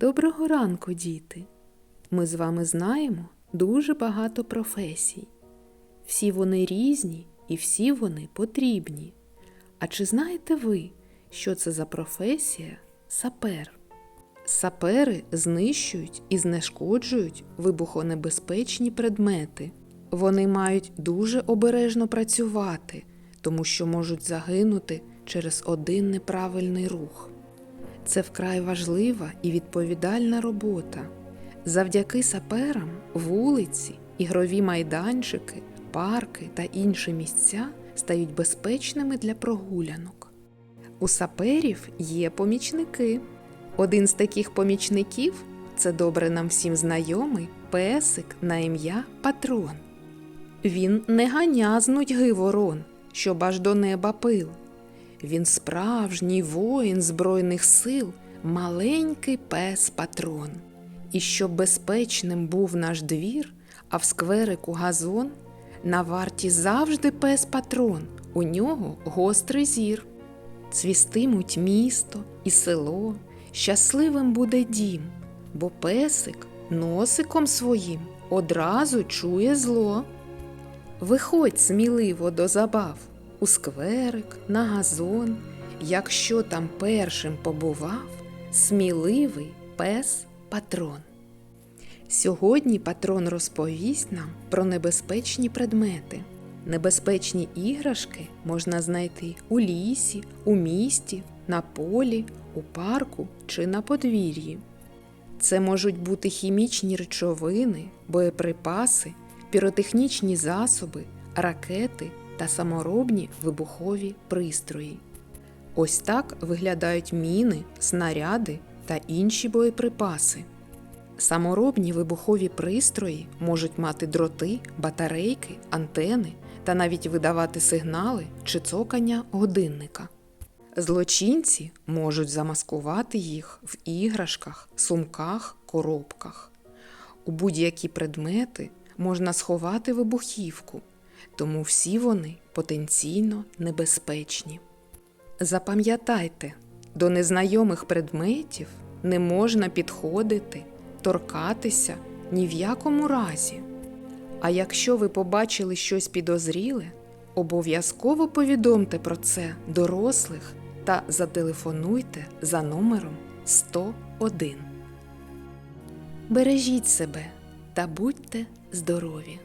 Доброго ранку, діти! Ми з вами знаємо дуже багато професій. Всі вони різні і всі вони потрібні. А чи знаєте ви, що це за професія сапер? Сапери знищують і знешкоджують вибухонебезпечні предмети. Вони мають дуже обережно працювати, тому що можуть загинути через один неправильний рух. Це вкрай важлива і відповідальна робота. Завдяки саперам вулиці, ігрові майданчики, парки та інші місця стають безпечними для прогулянок. У саперів є помічники. Один з таких помічників це добре нам всім знайомий песик на ім'я Патрон. Він не ганя з ворон, щоб аж до неба пил. Він справжній воїн Збройних сил, маленький пес патрон. І щоб безпечним був наш двір, а в скверику газон, на варті завжди пес патрон, у нього гострий зір. Цвістимуть місто і село, щасливим буде дім, бо песик носиком своїм одразу чує зло. Виходь сміливо до забав у скверик, на газон, якщо там першим побував сміливий пес патрон. Сьогодні патрон розповість нам про небезпечні предмети. Небезпечні іграшки можна знайти у лісі, у місті, на полі, у парку чи на подвір'ї. Це можуть бути хімічні речовини, боєприпаси, піротехнічні засоби, ракети та саморобні вибухові пристрої. Ось так виглядають міни, снаряди та інші боєприпаси. Саморобні вибухові пристрої можуть мати дроти, батарейки, антени та навіть видавати сигнали чи цокання годинника. Злочинці можуть замаскувати їх в іграшках, сумках, коробках. У будь-які предмети можна сховати вибухівку, тому всі вони потенційно небезпечні. Запам'ятайте, до незнайомих предметів не можна підходити, торкатися ні в якому разі. А якщо ви побачили щось підозріле, обов'язково повідомте про це дорослих та зателефонуйте за номером 101. Бережіть себе та будьте здорові!